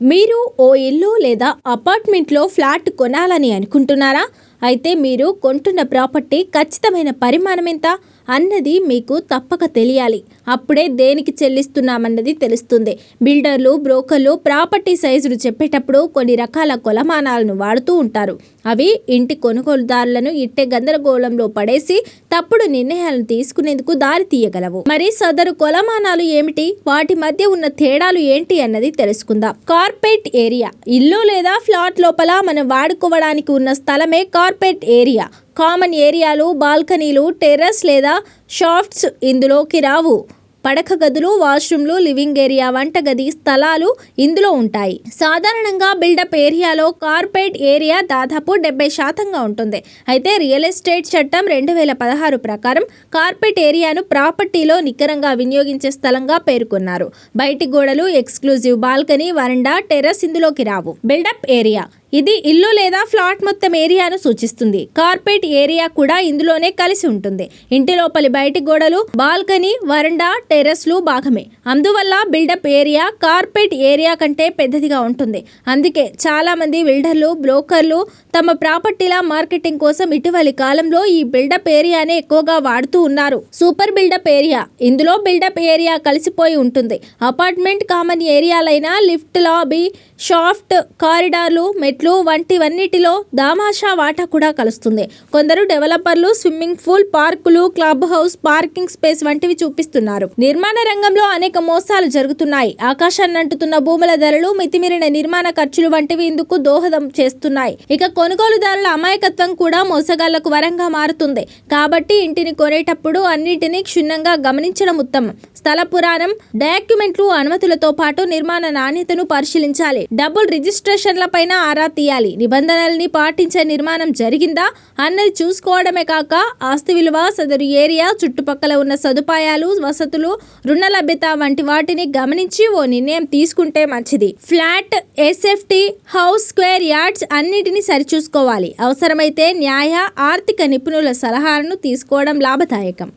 మీరు ఓ ఇల్లు లేదా అపార్ట్మెంట్లో ఫ్లాట్ కొనాలని అనుకుంటున్నారా? అయితే మీరు కొంటున్న ప్రాపర్టీ ఖచ్చితమైన పరిమాణం ఎంత అన్నది మీకు తప్పక తెలియాలి. అప్పుడే దేనికి చెల్లిస్తున్నామన్నది తెలుస్తుంది. బిల్డర్లు బ్రోకర్లు ప్రాపర్టీ సైజులు చెప్పేటప్పుడు కొన్ని రకాల కొలమానాలను వాడుతూ ఉంటారు. అవి ఇంటి కొనుగోలుదారులను ఇట్టే గందరగోళంలో పడేసి తప్పుడు నిర్ణయాలను తీసుకునేందుకు దారి తీయగలవు. మరి సదరు కొలమానాలు ఏమిటి? వాటి మధ్య ఉన్న తేడాలు ఏంటి అన్నది తెలుసుకుందాం. Carpet area. ఇల్లు లేదా ఫ్లాట్ లోపల మనం వాడుకోవడానికి ఉన్న స్థలమే కార్పెట్ ఏరియా. కామన్ ఏరియాలు బాల్కనీలు టెర్రస్ లేదా షాఫ్ట్స్ ఇందులోకి రావు. పడక గదులు వాష్రూమ్లు లివింగ్ ఏరియా వంటగది స్థలాలు ఇందులో ఉంటాయి. సాధారణంగా బిల్డప్ ఏరియాలో కార్పెట్ ఏరియా దాదాపు డెబ్బై శాతంగా ఉంటుంది. అయితే రియల్ ఎస్టేట్ చట్టం రెండు వేల పదహారు ప్రకారం కార్పెట్ ఏరియాను ప్రాపర్టీలో నికరంగా వినియోగించే స్థలంగా పేర్కొన్నారు. బయటి గోడలు ఎక్స్క్లూజివ్ బాల్కనీ వరండా టెర్రస్ ఇందులోకి రావు. బిల్డప్ ఏరియా ఇది ఇల్లు లేదా ఫ్లాట్ మొత్తం ఏరియాను సూచిస్తుంది. కార్పెట్ ఏరియా కూడా ఇందులోనే కలిసి ఉంటుంది. ఇంటి లోపలి బయటి గోడలు బాల్కనీ వరండా టెర్రస్లు భాగమే. అందువల్ల బిల్డప్ ఏరియా కార్పెట్ ఏరియా కంటే పెద్దదిగా ఉంటుంది. అందుకే చాలా మంది బిల్డర్లు బ్రోకర్లు తమ ప్రాపర్టీల మార్కెటింగ్ కోసం ఇటీవలి కాలంలో ఈ బిల్డప్ ఏరియానే ఎక్కువగా వాడుతూ ఉన్నారు. Super buildup area. ఇందులో బిల్డప్ ఏరియా కలిసిపోయి ఉంటుంది. అపార్ట్మెంట్ కామన్ ఏరియాలైన లిఫ్ట్ లాబీ షాఫ్ట్ కారిడార్లు మెట్లు వంటివన్నిటిలో దామాషా వాటా కూడా కలుస్తుంది. కొందరు డెవలపర్లు స్విమ్మింగ్ పూల్ పార్కులు క్లబ్ హౌస్ పార్కింగ్ స్పేస్ వంటివి చూపిస్తున్నారు. నిర్మాణ రంగంలో అనేక మోసాలు జరుగుతున్నాయి. ఆకాశాన్ని అంటుతున్న భూముల ధరలు మితిమీరిన నిర్మాణ ఖర్చులు వంటివి ఇందుకు దోహదం చేస్తున్నాయి. ఇక కొనుగోలుదారుల అమాయకత్వం కూడా మోసగాళ్ళకు వరంగా మారుతుంది. కాబట్టి ఇంటిని కొనేటప్పుడు అన్నింటినీ క్షుణ్ణంగా గమనించడం ఉత్తమం. స్థల పురాణం డాక్యుమెంట్లు అనుమతులతో పాటు నిర్మాణ నాణ్యతను పరిశీలించాలి. డబుల్ రిజిస్ట్రేషన్ల పైన ఆరా తీయాలి. నిబంధనల్ని పాటించే నిర్మాణం జరిగిందా అన్నది చూసుకోవడమే కాక ఆస్తి విలువ సదరు ఏరియా చుట్టుపక్కల ఉన్న సదుపాయాలు వసతులు రుణ లభ్యత వంటి వాటిని గమనించి ఓ నిర్ణయం తీసుకుంటే మంచిది. Flat SFT house square yards అన్నిటిని సరిచూసుకోవాలి. అవసరమైతే న్యాయ ఆర్థిక నిపుణుల సలహాలను తీసుకోవడం లాభదాయకం.